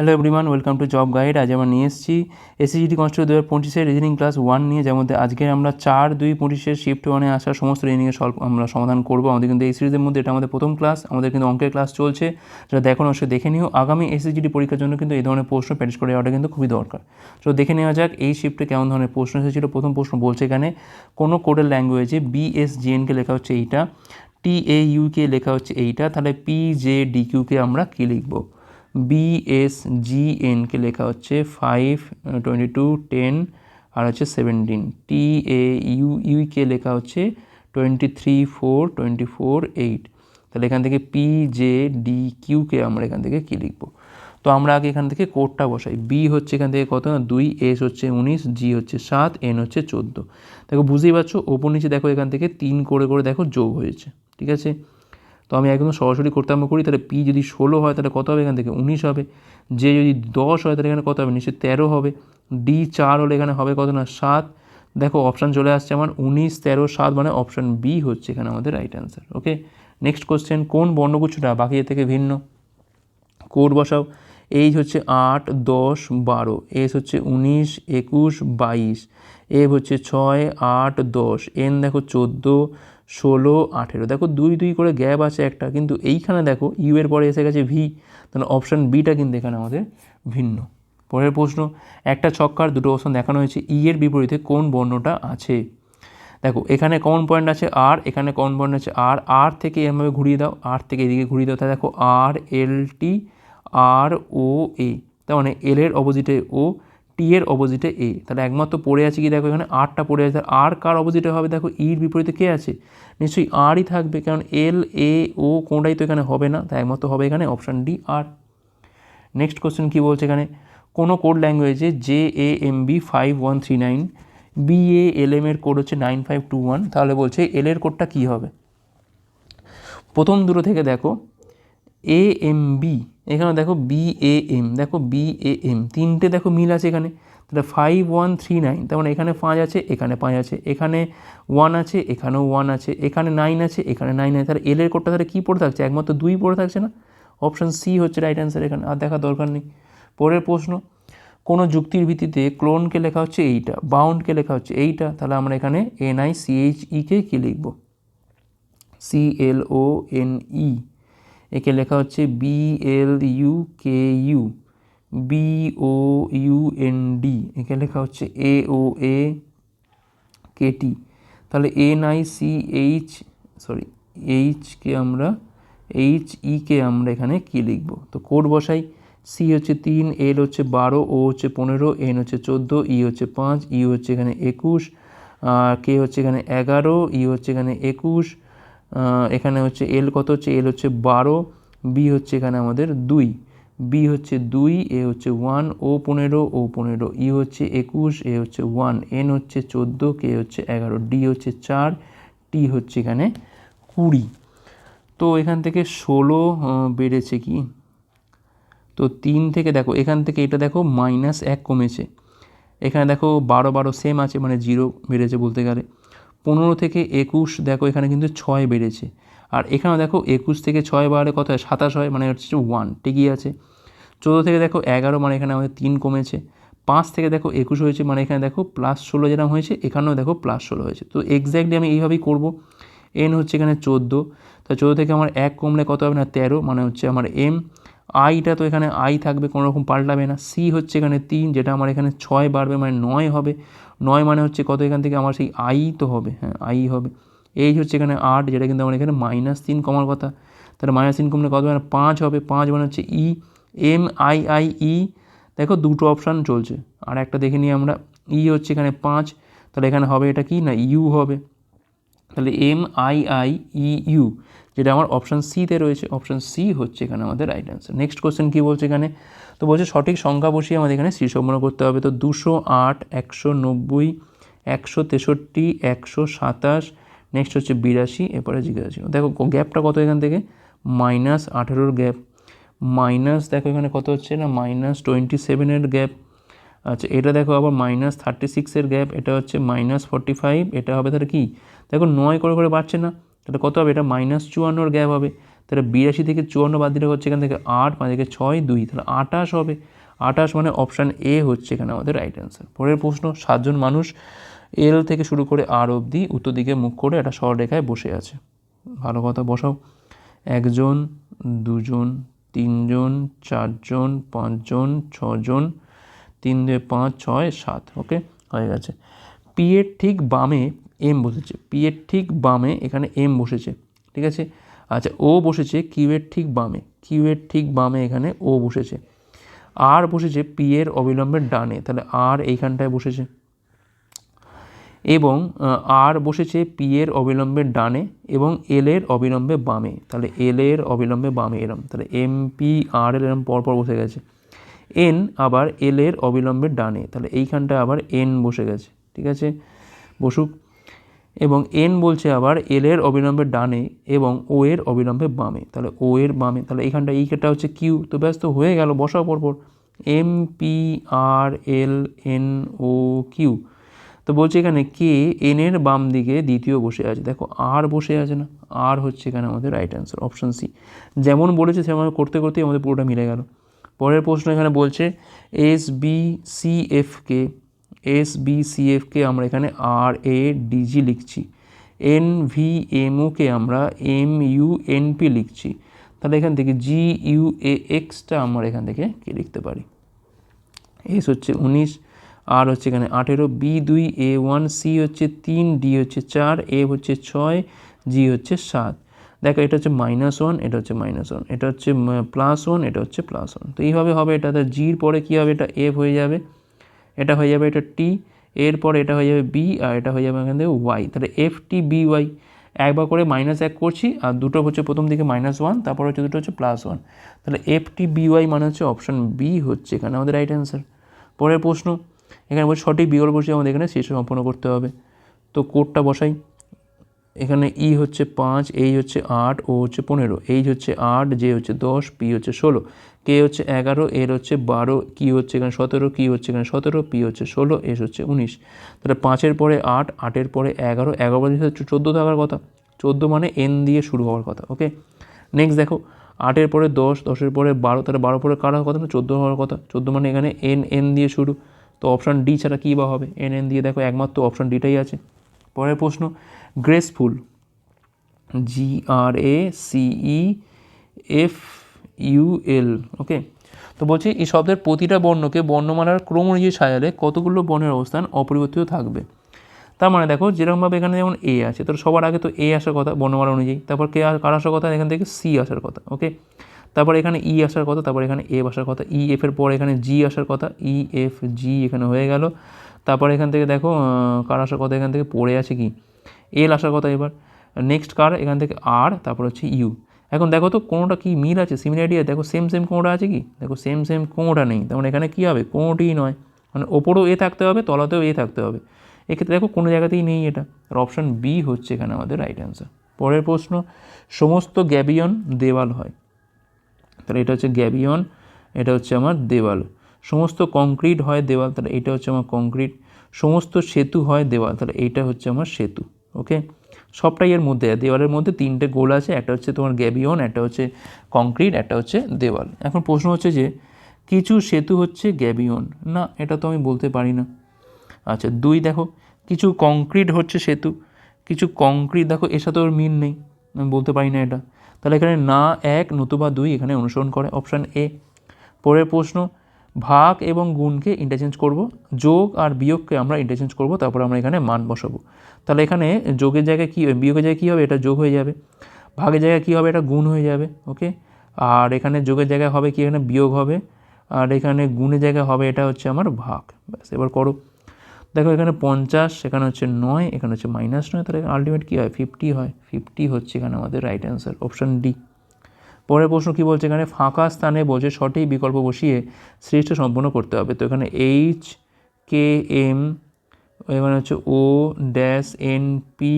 Hello everyone welcome to job guide আজ আমরা নিয়ে এসেছি এসিজিটি কনস্টেবল দু হাজার পঁচিশের রিজনিং ক্লাস ওয়ান নিয়ে, যার মধ্যে আজকে আমরা চার, দুই, পঁচিশের শিফট ওয়ানে আসা সমস্ত রিজনিংয়ের সলভ আমরা সমাধান করব। আমাদের কিন্তু এই সিরিজের মধ্যে এটা আমাদের প্রথম ক্লাস আমাদের কিন্তু অঙ্কের ক্লাস চলছে। যেটা দেখো অবশ্যই দেখে নিও। আগামী এসিজিটি পরীক্ষার জন্য কিন্তু এই ধরনের প্রশ্ন প্র্যাকটিস করে যাওয়াটা কিন্তু খুবই দরকার। তো দেখে নেওয়া যাক, এই শিফটে কেমন ধরনের প্রশ্ন এসেছিল। প্রথম প্রশ্ন বলছে এখানে, কোনো কোডের ল্যাঙ্গুয়েজে বিএসজিএনকে লেখা হচ্ছে এইটা টি এ ইউকে লেখা হচ্ছে এইটা, তাহলে পি জে ডি কিউকে আমরা কী লিখব? বিএসজিএনকে লেখা হচ্ছে ফাইভ টোয়েন্টি টু টেন আর হচ্ছে seventeen T A U UK লেখা হচ্ছে twenty three four twenty four eight তাহলে এখান থেকে পি জে ডি কিউকে আমরা এখান থেকে কী লিখব? তো আমরা আগে এখান থেকে কোডটা বসাই। বি হচ্ছে এখান থেকে কত না? দুই এস হচ্ছে উনিশ জি হচ্ছে সাত এন হচ্ছে চোদ্দ। দেখো, বুঝতেই পারছ? ওপর নিচে দেখো এখান থেকে তিন করে করে দেখো যোগ হয়েছে। ঠিক আছে? তো আমি একদম সরাসরি করতে আমরা করি, তাহলে পি যদি ষোলো হয়, তাহলে কত হবে এখান থেকে? উনিশ হবে। যে যদি দশ হয়, তাহলে এখানে কত হবে? নিশ্চয়ই তেরো হবে। ডি চার হলে এখানে হবে কত না? সাত। দেখো অপশান চলে আসছে আমার উনিশ, তেরো, সাত মানে অপশান বি হচ্ছে এখানে আমাদের right answer okay next question কোন বর্ণগুচ্ছটা বাকি থেকে ভিন্ন? কোড বসাও। এইচ হচ্ছে আট, দশ, বারো। এস হচ্ছে উনিশ, একুশ, বাইশ। এফ হচ্ছে ছয়, আট, দশ। এন দেখো চোদ্দ ষোলো, আঠেরো। দেখো দুই দুই করে গ্যাপ আছে একটা, কিন্তু এইখানে দেখো ইউ এর পরে এসে গেছে ভি তাহলে অপশান বিটা কিন্তু এখানে আমাদের ভিন্ন। পরের প্রশ্ন, একটা ছক্কার দুটো অপশন দেখানো হয়েছে ই এর বিপরীতে কোন বর্ণটা আছে? দেখো, এখানে কমন পয়েন্ট আছে আর এখানে কমন পয়েন্ট আছে আর আর থেকে এরমভাবে ঘুরিয়ে দাও আর থেকে এদিকে ঘুরিয়ে দাও, তাহলে দেখো আর এল টি আর ও এ তার মানে এল এর অপোজিটে ও টি এর অপোজিটে এ তাহলে একমাত্র পড়ে আছে কি দেখো এখানে? আরটা পড়ে আছে। আর কার অপোজিটে হবে? দেখো ইর বিপরীতে কে আছে? নিশ্চয়ই আরই থাকবে, কারণ এল এ ও কোনটাই তো এখানে হবে না। তাই একমাত্র হবে এখানে অপশান ডি আর নেক্সট কোশ্চেন কী বলছে এখানে? কোনো কোড ল্যাঙ্গুয়েজে J A M B five one three nine B A L M এর কোড হচ্ছে নাইন ফাইভ টু ওয়ান তাহলে বলছে এল এর কোডটা কী হবে? প্রথম দুটো থেকে দেখো। এ এম বি এখানে দেখো বি এ এম দেখো বি এ এম তিনটে দেখো মিল আছে এখানে। তাহলে ফাইভ ওয়ান থ্রি নাইন তার মানে এখানে পাঁচ আছে, এখানে পাঁচ আছে, এখানে ওয়ান আছে, এখানেও ওয়ান আছে, এখানে নাইন আছে, এখানে নাইন আছে। তাহলে এলের কোডটা তাহলে কী পড়ে থাকছে? একমাত্র দুই পড়ে থাকছে না? অপশান সি হচ্ছে রাইট অ্যান্সার এখানে, আর দেখার দরকার নেই। পরের প্রশ্ন, কোনো যুক্তির ভিত্তিতে ক্লোনকে লেখা হচ্ছে এইটা বাউন্ডকে লেখা হচ্ছে এইটা, তাহলে আমরা এখানে এন আই সি এইচ ইকে কী লিখব? C L O N E একে লেখা হচ্ছে B L U K U B O U N D একে লেখা হচ্ছে A O A K T তাহলে N I C H sorry HK আমরা এইচ ইকে আমরা এখানে কী লিখব? তো কোড বসাই সি হচ্ছে তিন এল হচ্ছে বারো ও হচ্ছে পনেরো এন হচ্ছে চোদ্দ ই হচ্ছে পাঁচ ই হচ্ছে এখানে একুশ কে হচ্ছে এখানে এগারো ই হচ্ছে এখানে একুশ এখানে হচ্ছে এল কত হচ্ছে? এল হচ্ছে বারো বি হচ্ছে এখানে আমাদের দুই। বি হচ্ছে দুই এ হচ্ছে ওয়ান ও পনেরো ও পনেরো। ই হচ্ছে একুশ এ হচ্ছে ওয়ান এন হচ্ছে চোদ্দ কে হচ্ছে এগারো। ডি হচ্ছে চার টি হচ্ছে এখানে কুড়ি। তো এখান থেকে ষোলো বেড়েছে কি? তো তিন থেকে দেখো, এখান থেকে এটা দেখো মাইনাস এক কমেছে। এখানে দেখো বারো বারো সেম আছে মানে জিরো বেড়েছে বলতে গেলে। পনেরো থেকে একুশ, দেখো এখানে কিন্তু ছয় বেড়েছে। আর এখানেও দেখো একুশ থেকে ছয় বারে কত হয়? সাতাশ হয় মানে হচ্ছে ওয়ান ঠিকই আছে। চোদ্দ থেকে দেখো এগারো মানে এখানে আমাদের তিন কমেছে। পাঁচ থেকে দেখো একুশ হয়েছে মানে এখানে দেখো প্লাস ষোলো যেরকম হয়েছে, এখানেও দেখো প্লাস ষোলো হয়েছে। তো এক্স্যাক্টলি আমি এইভাবেই করব। এন হচ্ছে এখানে চোদ্দ। তা চোদ্দ থেকে আমার এক কমলে কত হবে না? তেরো মানে হচ্ছে আমার এম আইটা তো এখানে আই থাকবে কোনো রকম পাল্টাবে না। সি হচ্ছে এখানে তিন, যেটা আমার এখানে ছয় বাড়বে মানে নয় হবে। নয় মানে হচ্ছে কত এখান থেকে? আমার সেই আই তো হবে হ্যাঁ আই হবে। এইচ হচ্ছে এখানে আট, যেটা কিন্তু আমার এখানে মাইনাস তিন কমার কথা। তাহলে মাইনাস তিন কমলে কত মানে পাঁচ হবে? পাঁচ মানে হচ্ছে E M I I E দেখো দুটো অপশান চলছে। আর একটা দেখে নিই আমরা। ই হচ্ছে এখানে পাঁচ, তাহলে এখানে হবে এটা কি? না ইউ হবে। তাহলে M I I E U যেটা আমার অপশান সিতে রয়েছে অপশান সি হচ্ছে এখানে আমাদের রাইট অ্যান্সার নেক্সট কোশ্চেন কী বলছে এখানে? তো বলছে সঠিক সংখ্যা বসিয়ে আমাদের এখানে সি সম্পন্ন করতে হবে। তো দুশো আট, একশো নব্বই, একশো তেষট্টি, একশো সাতাশ নেক্সট হচ্ছে বিরাশি, এরপরে জিজ্ঞাসা ছিল দেখো গ্যাপটা কত এখান থেকে? মাইনাস আঠেরোর গ্যাপ মাইনাস দেখো এখানে কত হচ্ছে না? মাইনাস টোয়েন্টি সেভেনের গ্যাপ আচ্ছা এটা দেখো আবার মাইনাস থার্টি সিক্সের গ্যাপ এটা হচ্ছে মাইনাস ফর্টি ফাইভ এটা হবে তাহলে কি? দেখো নয় করে করে বাড়ছে না। তাহলে কত হবে? এটা মাইনাস চুয়ান্নর গ্যাপ হবে। তাহলে বিরাশি থেকে চুয়ান্ন বাদ দিলে হচ্ছে এখান থেকে আট, পাঁচ থেকে ছয়, দুই। তাহলে আটাশ হবে। আটাশ মানে অপশান এ হচ্ছে এখানে আমাদের রাইট অ্যান্সার পরের প্রশ্ন, সাতজন মানুষ এল থেকে শুরু করে আর অবধি উত্তর দিকে মুখ করে একটা সররেখায় বসে আছে। ভালো কথা, বসাও। একজন, দুজন, তিনজন, চারজন, পাঁচজন, ছজন, তিন দুই পাঁচ, ছয়, সাত। ওকে হয়ে গেছে। পি এর ঠিক বামে এম বসেছে। পি এর ঠিক বামে এখানে এম বসেছে। ঠিক আছে? আচ্ছা ও বসেছে কিউ এর ঠিক বামে। কিউ এর ঠিক বামে এখানে ও বসেছে। আর বসেছে পি এর অবিলম্বের ডানে। তাহলে আর এইখানটায় বসেছে। এবং আর বসেছে পি এর অবিলম্বের ডানে এবং এল এর অবিলম্বে বামে। তাহলে এল এর অবিলম্বে বামে এরম। তাহলে এম পি আর এর এরম পরপর বসে গেছে। এন আবার এল এর অবিলম্বের ডানে। তাহলে এইখানটা আবার এন বসে গেছে। ঠিক আছে? বসুক। এবং এন বলছে আবার এল এর অবিলম্বের ডানে এবং ও এর অবিলম্বে বামে। তাহলে ও এর বামে, তাহলে এইখানটা এইটা হচ্ছে কিউ তো ব্যস্ত, হয়ে গেল, বসাও পরপর। M P R L N O Q তো বলছে এখানে কে এন এর বাম দিকে দ্বিতীয় বসে আছে। দেখো আর বসে আছে না আর হচ্ছে এখানে আমাদের রাইট অ্যান্সার অপশন সি যেমন বলেছে সেমন করতে করতেই আমাদের পুরোটা মিলে গেল। পরের প্রশ্ন এখানে বলছে এস বি সি এফকে এস বি সি এফকে আমরা এখানে আর এ ডিজি লিখছি। এন ভি এম ওকে আমরা এম ইউ এন পি লিখছি। তাহলে এখান থেকে জি ইউ এ এক্সটা আমরা এখান থেকে কি লিখতে পারি? এস হচ্ছে উনিশ আর হচ্ছে এখানে আঠেরো বি দুই এ ওয়ান সি হচ্ছে তিন ডি হচ্ছে চার এ হচ্ছে ছয় জি হচ্ছে সাত। দেখো, এটা হচ্ছে মাইনাস ওয়ান এটা হচ্ছে মাইনাস ওয়ান এটা হচ্ছে প্লাস ওয়ান এটা হচ্ছে প্লাস ওয়ান তো এইভাবে হবে এটা জির পরে কী হবে? এটা এফ হয়ে যাবে। এটা হয়ে যাবে এটা টি এরপর এটা হয়ে যাবে বি আর এটা হয়ে যাবে এখান থেকে ওয়াই তাহলে এফ টি বি ওয়াই একবার করে মাইনাস এক করছি, আর দুটো হচ্ছে প্রথম দিকে মাইনাস ওয়ান তারপর হচ্ছে দুটো হচ্ছে প্লাস ওয়ান তাহলে এফ টি বি ওয়াই মানে হচ্ছে অপশন বি হচ্ছে এখানে আমাদের রাইট অ্যান্সার পরের প্রশ্ন, এখানে বলছে সঠিক বিকল্প বসে আমাদের এখানে শেষ সম্পন্ন করতে হবে। তো কোডটা বসাই। এখানে ই হচ্ছে পাঁচ এই হচ্ছে আট ও হচ্ছে পনেরো এইচ হচ্ছে আট জে হচ্ছে দশ পি হচ্ছে ষোলো। কে হচ্ছে এগারো, এর হচ্ছে বারো, কি হচ্ছে এখানে সতেরো, কি হচ্ছে এখানে সতেরো, পি হচ্ছে ষোলো, এস হচ্ছে উনিশ। তাহলে পাঁচের পরে আট, আটের পরে এগারো এগারো পরে হচ্ছে চোদ্দ থাকার কথা। চোদ্দ মানে এন দিয়ে শুরু হওয়ার কথা ওকে নেক্সট দেখো, আটের পরে দশ, দশের পরে বারো, তাহলে বারো পরে কার হওয়ার কথা না? চোদ্দ হওয়ার কথা। চোদ্দ মানে এখানে এন এন দিয়ে শুরু। তো অপশান ডি ছাড়া কী বা হবে? এন এন দিয়ে দেখো একমাত্র অপশান ডিটাই আছে। পরের প্রশ্ন গ্রেসফুল জি আর এ সিই এফ ইউ এল ওকে তো বলছি, এই শব্দের প্রতিটা বর্ণকে বর্ণমালার ক্রম অনুযায়ী সাজালে কতগুলো বর্ণের অবস্থান অপরিবর্তিত থাকবে? তার মানে দেখো, যেরকমভাবে এখানে যেমন এ আছে তো সবার আগে তো এ আসার কথা, বর্ণমালা অনুযায়ী। তারপর কে কার আসার কথা? এখান থেকে সি আসার কথা ওকে তারপর এখানে ই আসার কথা, তারপর এখানে এফ আসার কথা ই এফের পর এখানে জি আসার কথা ই এফ জি এখানে হয়ে গেল। তারপর এখান থেকে দেখো কার আসার কথা? এখান থেকে পড়ে আছে কি? এল আসার কথা এবার। নেক্সট কার? এখান থেকে আর তারপর হচ্ছে ইউ এখন দেখো তো কোনোটা কি মিল আছে? সিমিলারিটি দেখো সেম সেম কোনোটা আছে কি? দেখো সেম সেম কোনোটা নেই। তেমন এখানে কী হবে? কোনোটিই নয়। মানে ওপরেও এ থাকতে হবে, তলাতেও এ থাকতে হবে। এক্ষেত্রে দেখো কোনো জায়গাতেই নেই এটা। আর অপশান বি হচ্ছে এখানে আমাদের রাইট অ্যান্সার পরের প্রশ্ন, সমস্ত গ্যাবিয়ন দেওয়াল হয়। তাহলে এটা হচ্ছে গ্যাবিয়ন, এটা হচ্ছে আমার দেওয়াল। সমস্ত কংক্রিট হয় দেওয়াল, তাহলে এটা হচ্ছে আমার কংক্রিট সমস্ত সেতু হয় দেওয়াল, তাহলে এইটা হচ্ছে আমার সেতু। ওকে সবটাই এর মধ্যে, দেওয়ালের মধ্যে তিনটে গোল আছে, একটা হচ্ছে তোমার গ্যাবিয়ন, একটা হচ্ছে কংক্রিট, একটা হচ্ছে দেওয়াল। এখন প্রশ্ন হচ্ছে যে, কিছু সেতু হচ্ছে গ্যাবিয়ন? না, এটা তো আমি বলতে পারি না। আচ্ছা দুই দেখো, কিছু কংক্রিট হচ্ছে সেতু, কিছু কংক্রিট দেখো, এর সাথে ওর মিল নেই, আমি বলতে পারি না এটা। তাহলে এখানে না এক, নতুবা দুই এখানে অনুসরণ করে অপশান এ পরের প্রশ্ন, ভাগ এবং গুণকে ইন্টারচেঞ্জ করব, যোগ আর বিয়োগকে আমরা ইন্টারচেঞ্জ করব, তারপর আমরা এখানে মান বসাবো। তাহলে এখানে যোগের জায়গায় কী, বিয়োগের জায়গায় কী হবে? এটা যোগ হয়ে যাবে। ভাগের জায়গায় কী হবে? এটা গুণ হয়ে যাবে ওকে আর এখানে যোগের জায়গায় হবে কি? এখানে বিয়োগ হবে। আর এখানে গুণের জায়গায় হবে, এটা হচ্ছে আমার ভাগ। ব্যাস, এবার করো। দেখো, এখানে পঞ্চাশ, এখানে হচ্ছে নয়, এখানে হচ্ছে মাইনাস নয়, তাহলে আলটিমেট কী হয়? ফিফটি হয়। ফিফটি হচ্ছে এখানে আমাদের রাইট অ্যান্সার অপশান ডি পরের প্রশ্ন কী বলছে এখানে? ফাঁকা স্থানে বসে সঠিক বিকল্প বসিয়ে শ্রেষ্ঠ সম্পন্ন করতে হবে। তো এখানে এইচ কে এম এখানে হচ্ছে O dash N P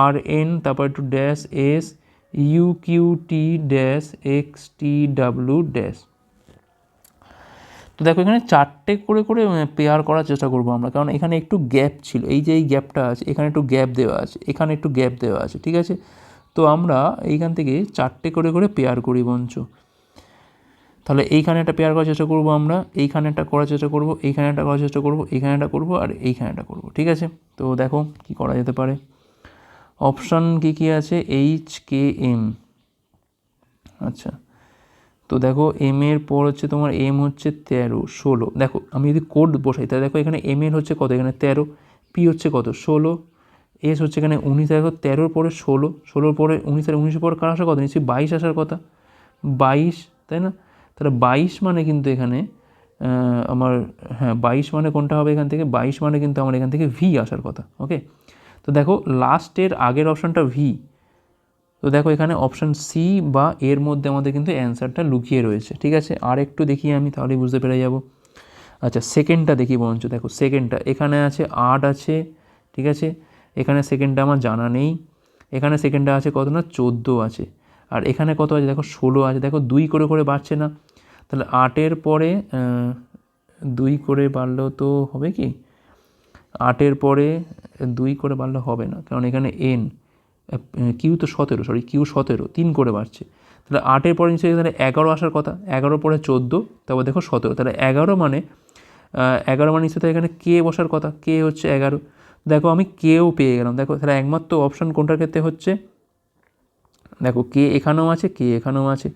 R N তারপর একটু dash S U Q T dash X T W dash তো দেখো এখানে চারটে করে করে পেয়ার করার চেষ্টা করব আমরা, কারণ এখানে একটু গ্যাপ ছিল। এই যে এই গ্যাপটা আছে, এখানে একটু গ্যাপ দেওয়া আছে, এখানে একটু গ্যাপ দেওয়া আছে, ঠিক আছে? তো আমরা এইখান থেকে চারটে করে করে পেয়ার করি বঞ্চ। তাহলে এইখানে একটা পেয়ার করার চেষ্টা করব আমরা, এইখানে একটা করার চেষ্টা করব, এইখানে একটা করার চেষ্টা করব, এইখানে একটা করব আর এইখানে একটা করব, ঠিক আছে? তো দেখো কি করা যেতে পারে। অপশান কী কী আছে? এইচ কে এম আচ্ছা তো দেখো এম এর পর হচ্ছে তোমার এম হচ্ছে তেরো, ষোলো। দেখো আমি যদি কোড বসাই, তাহলে দেখো এখানে এম এর হচ্ছে কত? এখানে তেরো পি হচ্ছে কত? ষোলো। এস হচ্ছে এখানে উনিশ, দেখো তেরোর পরে ষোলো, ষোলোর পরে উনিশ আর উনিশের পর কার আসার কথা? নিশ্চয়ই বাইশ আসার কথা। বাইশ, তাই না? তাহলে বাইশ মানে কিন্তু এখানে আমার হ্যাঁ বাইশ মানে কোনটা হবে এখান থেকে? বাইশ মানে কিন্তু আমার এখান থেকে ভি আসার কথা ওকে তো দেখো লাস্টের আগের অপশানটা ভি তো দেখো, এখানে অপশান সি বা এর মধ্যে আমাদের কিন্তু অ্যান্সারটা লুকিয়ে রয়েছে, ঠিক আছে? আর একটু দেখি আমি তাহলে বুঝতে পেরে যাব। আচ্ছা সেকেন্ডটা দেখি বরঞ্চ, দেখো সেকেন্ডটা এখানে আছে আট আছে, ঠিক আছে? এখানে সেকেন্ডটা আমার জানা নেই। এখানে সেকেন্ডটা আছে কত না? চোদ্দ আছে। আর এখানে কত আছে? দেখো ষোলো আছে। দেখো দুই করে করে বাড়ছে না। তাহলে আটের পরে দুই করে বাড়লেও তো হবে কি? আটের পরে দুই করে বাড়লে হবে না। কারণ এখানে এন কিউ তো সতেরো সরি কিউ সতেরো, তিন করে বাড়ছে। তাহলে আটের পরে নিশ্চয়ই তাহলে এগারো আসার কথা। এগারো পরে চোদ্দ, তারপর দেখো সতেরো। তাহলে এগারো মানে এগারো মানে নিশ্চয়ই এখানে কে বসার কথা। কে হচ্ছে এগারো। দেখো আমি কেও পেয়ে গেলাম। দেখো তাহলে একমাত্র অপশান কোনটার ক্ষেত্রে হচ্ছে? দেখো কে এখানেও আছে, কে এখানেও আছে।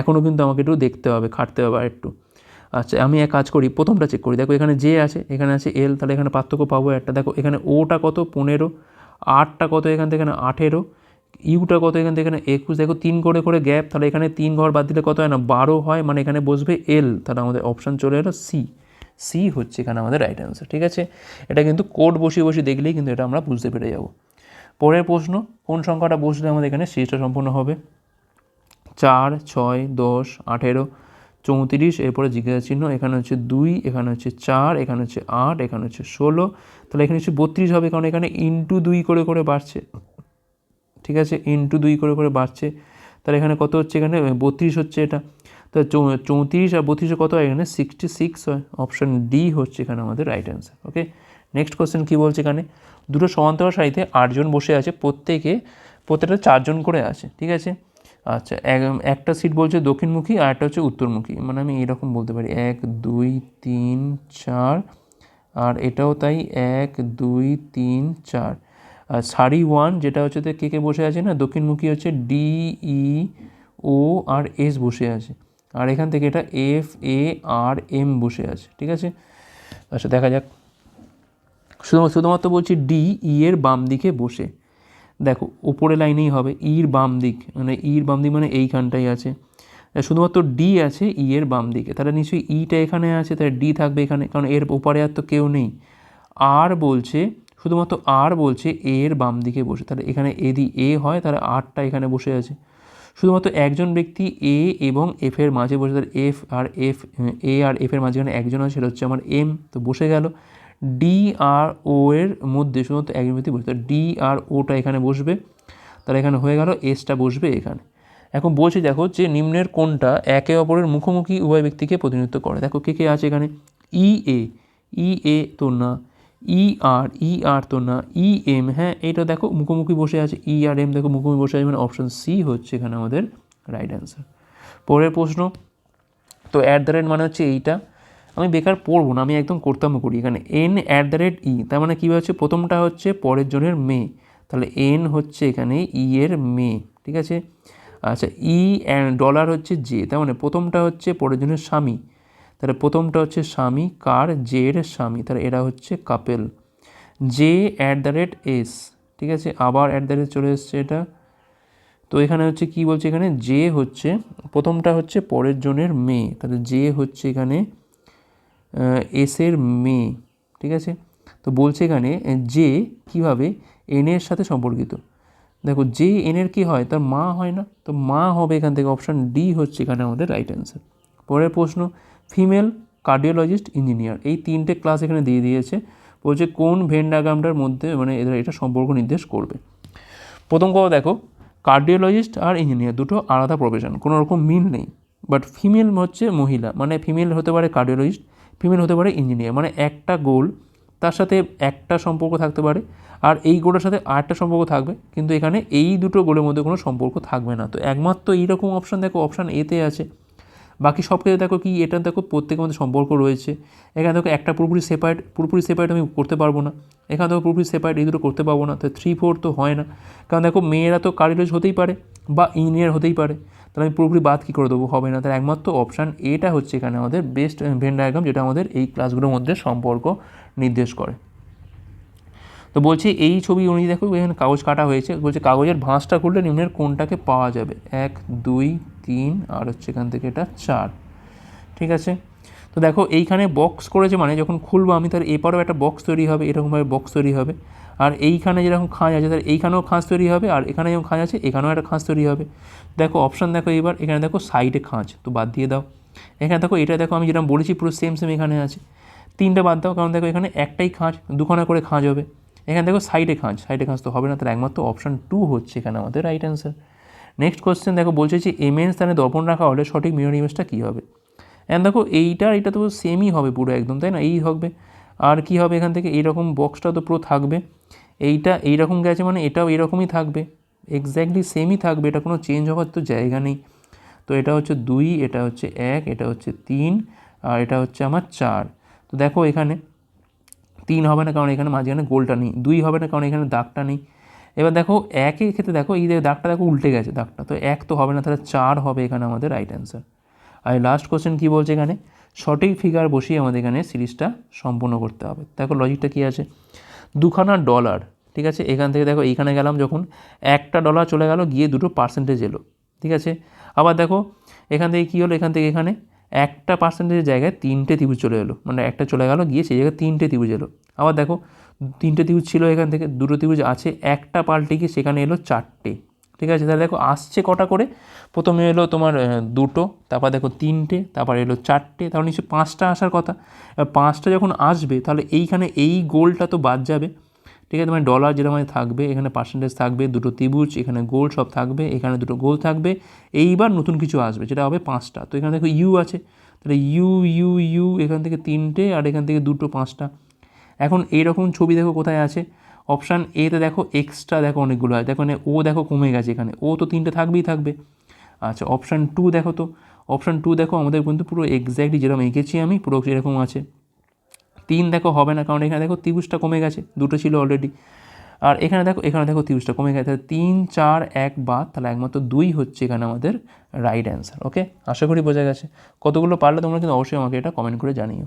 এখনও কিন্তু আমাকে একটু দেখতে হবে, খাটতে হবে একটু আচ্ছা আমি এক কাজ করি, প্রথমটা চেক করি। দেখো এখানে জে আছে, এখানে আছে এল তাহলে এখানে পার্থক্য পাবো একটা। দেখো এখানে ওটা কত? পনেরো। আটটা কত এখান থেকে? আঠেরো। ইউটা কত এখান থেকে? এখানে একুশ। দেখো তিন করে করে গ্যাপ তাহলে এখানে তিন ঘর বাদ দিলে কত হয় না? বারো হয় মানে এখানে বসবে এল তাহলে আমাদের অপশান চলে এলো সি সি হচ্ছে এখানে আমাদের রাইট অ্যান্সার ঠিক আছে? এটা কিন্তু কোড বসিয়ে বসিয়ে দেখলেই কিন্তু এটা আমরা বুঝতে পেরে যাব। পরের প্রশ্ন, কোন সংখ্যাটা বসলে আমাদের এখানে সিরিজটা সম্পূর্ণ হবে? চার, ছয়, দশ, আঠেরো, চৌত্রিশ, এরপরে জিজ্ঞাসা চিহ্ন, এখানে হচ্ছে দুই, এখানে হচ্ছে চার, এখানে হচ্ছে আট, এখানে হচ্ছে ষোলো, তাহলে এখানে হচ্ছে বত্রিশ হবে কারণ এখানে ইন্টু দুই করে করে বাড়ছে। ঠিক আছে? ইন্টু দুই করে করে বাড়ছে। তাহলে এখানে কত হচ্ছে এখানে? বত্রিশ হচ্ছে এটা। তো চৌত্রিশ আর বত্রিশে কত হয়? এখানে সিক্সটি সিক্স হয়। অপশান ডি হচ্ছে এখানে আমাদের right answer okay next question কী বলছে এখানে? দুটো সমান্তরাল সারিতে আটজন বসে আছে, প্রত্যেকে, প্রত্যেকটা চারজন করে আছে, ঠিক আছে? আচ্ছা এক- একটা সিট বলছে দক্ষিণমুখী আর একটা হচ্ছে উত্তরমুখী মানে আমি এরকম বলতে পারি, এক, দুই, তিন, চার, আর এটাও তাই, এক, দুই, তিন, চার। আর সারি ওয়ান যেটা হচ্ছে তে কে কে বসে আছে না, দক্ষিণমুখী হচ্ছে ডি ই ও আর এস বসে আছে, আর এখান থেকে এটা এফ এ আর এম বসে আছে, ঠিক আছে? আচ্ছা দেখা যাক। শুধু শুধুমাত্র বলছি ডি, ই এর বাম দিকে বসে। দেখো, ওপরে লাইনেই হবে, ইর বাম দিক মানে ইর বাম দিক মানে এইখানটাই আছে। শুধুমাত্র ডি আছে, ই এর বাম দিকে। তাহলে নিশ্চয়ই ইটা এখানে আছে, তাহলে ডি থাকবে এখানে, কারণ এর ওপারে আর তো কেউ নেই। আর বলছে, শুধুমাত্র আর বলছে, এ এর বাম দিকে বসে। তাহলে এখানে এদি এ হয়, তাহলে আরটা এখানে বসে আছে। শুধুমাত্র একজন ব্যক্তি এ এবং এফ এর মাঝে বসে, তাহলে F R F, A R F এর মাঝখানে একজন আছে, সেটা হচ্ছে আমার এম, তো বসে গেল। ডি আর ও এর মধ্যে শুধুমাত্র একজন ব্যক্তি বসে ডি আর ওটা এখানে বসবে, তাহলে এখানে হয়ে গেল এসটা বসবে এখানে। এখন বলছি দেখো যে নিম্নের কোনটা একে অপরের মুখোমুখি উভয় ব্যক্তিকে প্রতিনিধিত্ব করে। দেখো কে কে আছে এখানে? ই এ ই এ তো না ই আর ই আর তো না ই এম হ্যাঁ এইটা দেখো মুখোমুখি বসে আছে ই আর এম দেখো মুখোমুখি বসে আছে মানে অপশান সি হচ্ছে এখানে আমাদের রাইট অ্যান্সার পরের প্রশ্ন, তো অ্যাট দ্য রেট মানে হচ্ছে এইটা আমি বেকার পড়ব না, আমি একদম করতামও করি। এখানে N at the rate E তার মানে কী হচ্ছে? প্রথমটা হচ্ছে পরের জনের মেয়ে। তাহলে এন হচ্ছে এখানে ই এর মেয়ে, ঠিক আছে? আচ্ছা ই অ্যান্ড ডলার হচ্ছে জে তার মানে প্রথমটা হচ্ছে পরের জনের স্বামী। তাহলে প্রথমটা হচ্ছে স্বামী, কার? জে এর স্বামী। তাহলে এরা হচ্ছে couple J at the rate S ঠিক আছে? আবার অ্যাট দ্য রেট চলে এসছে এটা। তো এখানে হচ্ছে কি বলছে এখানে? জে হচ্ছে, প্রথমটা হচ্ছে পরের জনের মেয়ে। তাহলে জে হচ্ছে এখানে এসের মেয়ে, ঠিক আছে? তো বলছে এখানে, যে কীভাবে এনের সাথে সম্পর্কিত। দেখো, যে এনের কি হয়, তার মা হয় না, তো মা হবে এখান থেকে অপশান ডি হচ্ছে এখানে আমাদের রাইট অ্যান্সার পরের প্রশ্ন ফিমেল কার্ডিওলজিস্ট ইঞ্জিনিয়ার এই তিনটে ক্লাস এখানে দিয়ে দিয়েছে, বলছে কোন ভেন ডায়াগ্রামটার মধ্যে মানে এদের এটা সম্পর্ক নির্দেশ করবে। প্রথম কথা দেখো কার্ডিওলজিস্ট আর ইঞ্জিনিয়ার দুটো আলাদা প্রফেশন কোনো রকম মিল নেই বাট ফিমেল হচ্ছে মহিলা মানে ফিমেল হতে পারে কার্ডিওলজিস্ট ফিমেল হতে পারে ইঞ্জিনিয়ার মানে একটা গোল তার সাথে একটা সম্পর্ক থাকতে পারে আর এই গোলের সাথে আরেকটা সম্পর্ক থাকবে, কিন্তু এখানে এই দুটো গোলের মধ্যে কোনো সম্পর্ক থাকবে না। তো একমাত্র এইরকম অপশান দেখো অপশান এতে আছে। বাকি সব ক্ষেত্রে দেখো কি এটা দেখো প্রত্যেকের মধ্যে সম্পর্ক রয়েছে। এখানে দেখো একটা পুরোপুরি সেপারেট পুরোপুরি সেপারেট আমি করতে পারব না। এখানে দেখো পুরোপুরি সেপারেট এই দুটো করতে পারব না। তো থ্রি ফোর তো হয় না। কারণ দেখো মেয়েরা তো কারিলেজ হতেই পারে বা ইঞ্জিনিয়ার হতেই পারে। তাহলে আমি পুরোপুরি বাদ কী করে দেবো? হবে না। তার একমাত্র অপশান এটা হচ্ছে এখানে আমাদের বেস্ট ভেন ডায়াগ্রাম যেটা আমাদের এই ক্লাসগুলোর মধ্যে সম্পর্ক নির্দেশ করে। তো বলছি এই ছবি অনুযায়ী দেখো, এখানে কাগজ কাটা হয়েছে। বলছে কাগজের ভাঁজটা খুললে নিম্নের কোনটাকে পাওয়া যাবে? এক, দুই, তিন আর হচ্ছে এখান থেকে এটা চার। ঠিক আছে? তো দেখো এইখানে বক্স করেছে মানে যখন খুলবো আমি তার এপারেও একটা বক্স তৈরি হবে, এরকমভাবে বক্স তৈরি হবে। আর এইখানে যেরকম খাঁজ আছে তার এইখানেও খাঁজ তৈরি হবে, আর এখানে যেরকম খাঁজ আছে, এখানেও একটা খাঁজ তৈরি হবে। দেখো অপশান দেখো এবার এখানে দেখো সাইডে খাঁজ, তো বাদ দিয়ে দাও। এখানে দেখো, এটা দেখো আমি যেরকম বলেছি, পুরো সেম সেম এখানে আছে। তিনটে বাদ দাও, কারণ দেখো এখানে একটাই খাঁজ, দুখানা করে খাঁজ হবে। এখানে দেখো সাইডে খাঁজ সাইডে খাঁজ তো হবে না তার একমাত্র অপশান টু হচ্ছে এখানে আমাদের রাইট অ্যান্সার নেক্সট কোয়েশ্চেন দেখো বলছে যে এম এন স্থানে দর্পণ রাখা হলে সঠিক মিরর ইমেজটা কী হবে? অ্যান্ড দেখো, এইটা, এটা তো সেমই হবে পুরো একদম, তাই না? এই হবে। আর কি হবে এখান থেকে? এইরকম বক্সটা তো পুরো থাকবে। এইটা এইরকম গেছে মানে এটাও এরকমই থাকবে। এক্স্যাক্টলি সেমই থাকবে, এটা কোনো চেঞ্জ হওয়ার তো জায়গা নেই। তো এটা হচ্ছে দুই, এটা হচ্ছে এক, এটা হচ্ছে তিন, আর এটা হচ্ছে আমার চার। তো দেখো এখানে তিন হবে না, কারণ এখানে মাঝখানে গোলটা নেই। দুই হবে না, কারণ এখানে দাগটা নেই। এবার দেখো একের ক্ষেত্রে দেখো এই দাগটা দেখো উল্টে গেছে, দাগটা। তো এক তো হবে না, তাহলে চার হবে এখানে আমাদের রাইট অ্যান্সার আর লাস্ট কোশ্চেন কী বলছে এখানে? সঠিক ফিগার বসিয়ে আমাদের এখানে সিরিজটা সম্পূর্ণ করতে হবে। দেখো লজিকটা কী আছে? দুখানা ডলার ঠিক আছে? এখান থেকে দেখো, এইখানে গেলাম যখন, একটা ডলার চলে গেল, গিয়ে দুটো পার্সেন্টেজ এলো, ঠিক আছে? আবার দেখো, এখান থেকে কী হলো? এখান থেকে এখানে একটা পার্সেন্টেজের জায়গায় তিনটে ত্রিভুজ চলে এলো মানে একটা চলে গেল, গিয়ে সেই জায়গায় তিনটে ত্রিভুজ এলো। আবার দেখো, তিনটে ত্রিভুজ ছিল এখান থেকে, দুটো ত্রিভুজ আছে, একটা পাল্টে গিয়ে সেখানে এলো চারটে। ঠিক আছে? তাহলে দেখো, আসছে কটা করে? প্রথমে এলো তোমার দুটো, তারপর দেখো তিনটে, তারপর এলো চারটে, তারপর নিশ্চয়ই পাঁচটা আসার কথা। পাঁচটা যখন আসবে, তাহলে এইখানে এই গোলটা তো বাদ যাবে। ঠিক আছে? মানে ডলার মানে থাকবে, এখানে পার্সেন্টেজ থাকবে, দুটো ত্রিভুজ, এখানে গোল সব থাকবে, এখানে দুটো গোল থাকবে, এইবার নতুন কিছু আসবে, যেটা হবে পাঁচটা। তো এখানে দেখো ইউ আছে। তাহলে ইউ ইউ ইউ, এখান থেকে তিনটে, আর এখান থেকে দুটো, পাঁচটা। এখন এইরকম ছবি দেখো কোথায় আছে? অপশান এতে দেখো এক্সট্রা দেখো অনেকগুলো হয়। দেখো ও দেখো কমে গেছে এখানে। ও তো তিনটে থাকবেই থাকবে। আচ্ছা অপশান টু দেখো তো। অপশান টু দেখো আমাদের কিন্তু পুরো এক্স্যাক্টলি যেরকম এঁকেছি আমি, পুরো সেরকম আছে। তিন দেখো হবে না, কারণ এখানে দেখো ত্রিভুজটা কমে গেছে। দুটো ছিল অলরেডি আর এখানে দেখো এখানে দেখো ত্রিভুজটা কমে গেছে। তাহলে তিন, চার, এক, বাদ। তাহলে একমাত্র দুই হচ্ছে এখানে আমাদের রাইট অ্যান্সার ওকে আশা করি বোঝা গেছে। কতগুলো পারলে তোমরা কিন্তু অবশ্যই আমাকে এটা কমেন্ট করে জানিও।